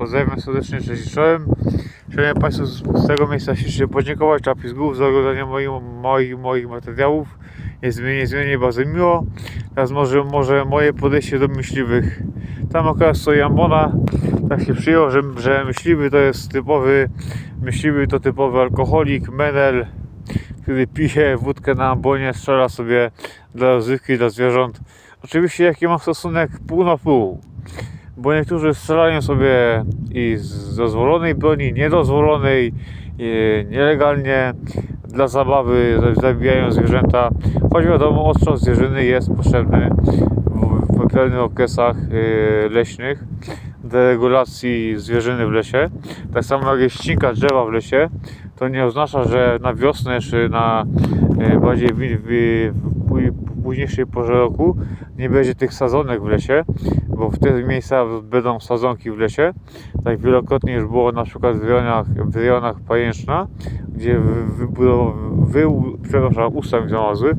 Pozdrawiam serdecznie, cześć czołem. Chciałem Państwu z z tego miejsca ślicznie podziękować dla Pizgów za oglądanie moich, moich, moich materiałów. Jest mi niezmiernie bardzo miło. Teraz może, może moje podejście do myśliwych. Tam akurat stoi Ambona. Tak się przyjęło, że, że myśliwy to jest typowy, myśliwy to typowy alkoholik, menel, który pije wódkę na ambonie, strzela sobie dla rozrywki, dla zwierząt. Oczywiście jaki mam stosunek pół na pół bo niektórzy strzelają sobie i z dozwolonej broni, niedozwolonej, nielegalnie dla zabawy zabijają zwierzęta, choć wiadomo ostrzał zwierzyny jest potrzebny w, w pewnych okresach y, leśnych do regulacji zwierzyny w lesie. Tak samo jak jest ścinka drzewa w lesie, to nie oznacza, że na wiosnę czy na y, bardziej w, w, w, w późniejszej porze roku nie będzie tych sadzonek w lesie, bo w tych miejscach będą sadzonki w lesie. Tak wielokrotnie już było na przykład w rejonach, w rejonach Pajęczna, gdzie wy, wy, wy, przepraszam, usta mi znalazły.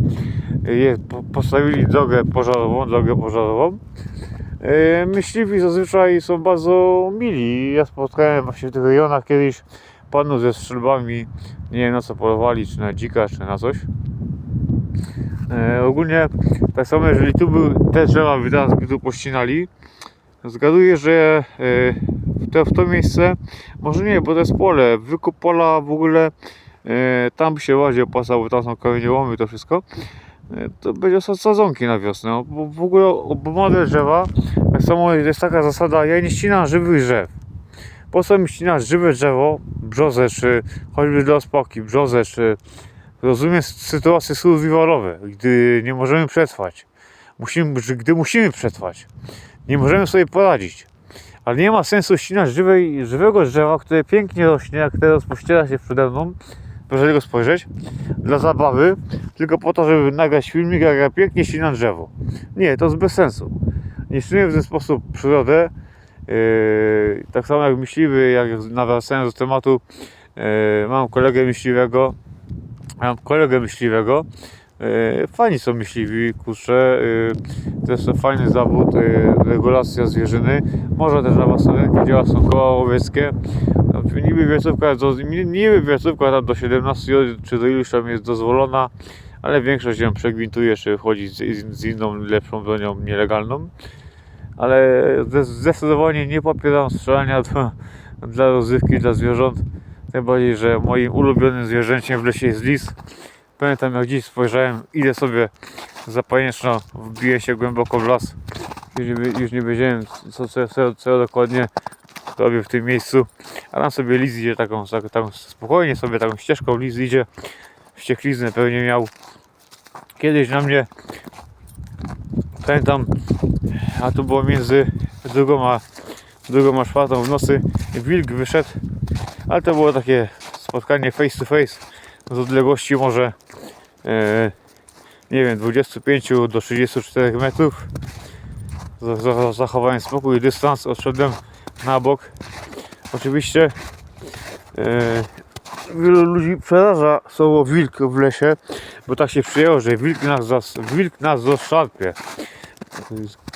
Postawili drogę pożarową, drogę pożarową. E, Myśliwi zazwyczaj są bardzo mili. Ja spotkałem właśnie w tych rejonach kiedyś panów ze strzelbami, nie wiem na co polowali, czy na dzika, czy na coś. E, ogólnie tak samo jeżeli tu był te drzewa by teraz by tu pościnali, zgaduję, że e, w, to, w to miejsce, może nie, bo to jest pole, wykup pola w ogóle e, tam by się bardziej opłacało, bo tam są kamieniołomy to wszystko. E, to będzie sa- sadzonki na wiosnę, no, bo w ogóle obmowne drzewa, tak samo jest taka zasada, ja nie ścinam żywych drzew. Po co mi ścinać żywe drzewo, brzozę, czy choćby dla spoki, brzozę, czy Rozumiem sytuacje survivalowe, gdy nie możemy przetrwać. Musimy, gdy musimy przetrwać. Nie możemy sobie poradzić. Ale nie ma sensu ścinać żywej, żywego drzewa, które pięknie rośnie, jak teraz pościera się przede mną, proszę tego spojrzeć, dla zabawy, tylko po to, żeby nagrać filmik, jak ja pięknie ścinam drzewo. Nie, to jest bez sensu. Niszczymy w ten sposób przyrodę. Yy, tak samo jak myśliwy, jak nawracając do tematu, yy, mam kolegę myśliwego, Mam kolegę myśliwego. E, Fajni są myśliwi, kurczę. e, To jest fajny zawód, e, regulacja zwierzyny. Może też na rękę działa są koła łowieckie. No, Niby wiecówka, do, niby wiecówka tam do 17 czy do iluś tam jest dozwolona, ale większość ją przegwintuje, czy chodzi z, z inną, lepszą bronią nielegalną. Ale zde- zdecydowanie nie popieram strzelania do, dla rozrywki, dla zwierząt. Tym bardziej, że moim ulubionym zwierzęciem w lesie jest lis. Pamiętam jak dziś spojrzałem, idę sobie zapajęczno, wbiję się głęboko w las. Już nie, już nie wiedziałem co, co, co, co dokładnie robię w tym miejscu. A tam sobie lis idzie taką, tak, taką spokojnie sobie taką ścieżką lis idzie. Wściekliznę pewnie miał. Kiedyś na mnie pamiętam, a tu było między drugą a, drugą a czwartą w nocy wilk wyszedł ale to było takie spotkanie face to face. Z odległości może e, nie wiem 25 do 34 metrów. Za- za- zachowałem spokój i dystans odszedłem na bok. Oczywiście e, wielu ludzi przeraża słowo wilk w lesie bo tak się przyjęło, że wilk nas, zas- wilk nas rozszarpie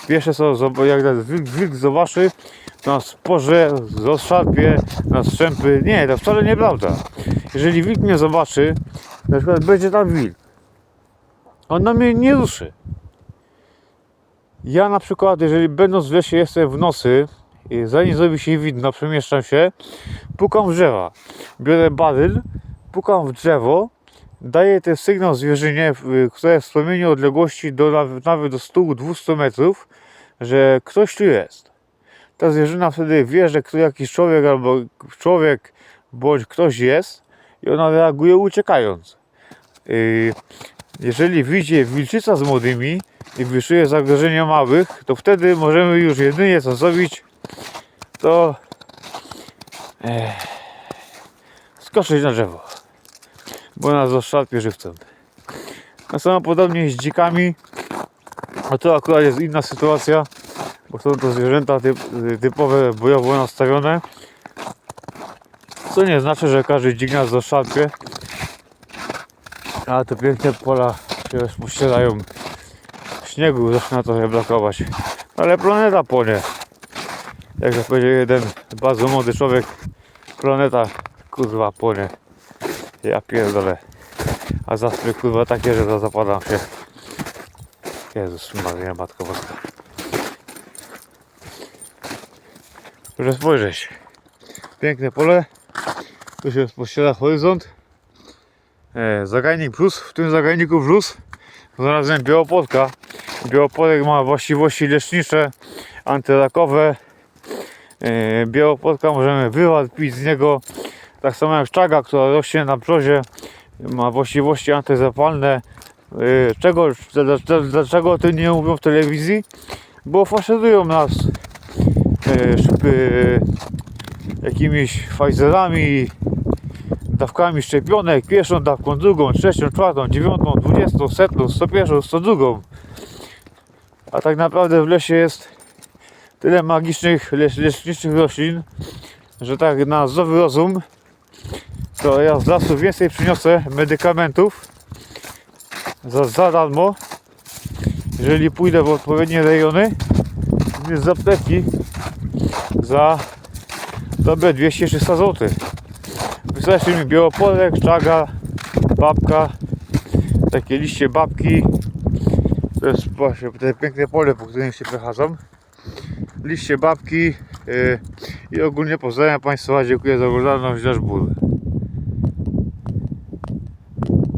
Pierwsze co, jak wilk, wilk zobaczy, to nas porze, rozszarpie, nas strzępy. Nie, to wcale nieprawda. Jeżeli wilk mnie zobaczy, na przykład będzie tam wilk, on na mnie nie ruszy. Ja na przykład, jeżeli będąc w lesie jestem w nocy, i zanim zrobi się widno, przemieszczam się, pukam w drzewa. Biorę baryl, pukam w drzewo, daję ten sygnał zwierzynie, która jest w promieniu odległości do, nawet do 100-200 metrów, że ktoś tu jest. Ta zwierzyna wtedy wie, że jakiś człowiek albo człowiek bądź ktoś jest i ona reaguje uciekając. Yy, Jeżeli wyjdzie wilczyca z młodymi i wyczuje zagrożenie małych, to wtedy możemy już jedynie co zrobić, to eh, skoczyć na drzewo, bo nas rozszarpie żywcem. Tak samo podobnie z dzikami, a to akurat jest inna sytuacja, bo są to zwierzęta typ, typowe bojowo nastawione. Co nie znaczy, że każdy dzik nas rozszarpie. A te piękne pola się rozpościerają. Śniegu zaczyna trochę brakować. Ale planeta płonie. jak to powiedział jeden bardzo młody człowiek, planeta kurwa płonie. Ja pierdolę. A zaspy kurwa takie, że zapadam się. Jezus Maria, Matko Boska. Proszę spojrzeć. Piękne pole. Tu się rozpościera horyzont. E, zagajnik plus. W tym zagajniku plus znalazłem białopłotka. Białopłotek ma właściwości lecznicze, antyrakowe. E, białopłotka możemy wywar pić z niego. Tak samo jak czaga, która rośnie na brzozie. Ma właściwości antyzapalne. E, czego, dlaczego, o tym nie mówią w telewizji? Bo faszerują nas jakimiś Pfizerami, dawkami szczepionek, pierwszą dawką, drugą, trzecią, czwartą, dziewiątą, dwudziestą, setną, sto pierwszą, sto drugą. A tak naprawdę w lesie jest tyle magicznych, lecz, leczniczych roślin, że tak na zdrowy rozum, to ja z lasu więcej przyniosę medykamentów za, za darmo, jeżeli pójdę w odpowiednie rejony, z apteki za dobre 200-300 zł. Wystarczy mi białopolek, czaga, babka, takie liście babki. To jest właśnie te piękne pole, po którym się przechadzam. Liście babki yy, i ogólnie pozdrawiam Państwa, dziękuję za oglądalność, Deszbur.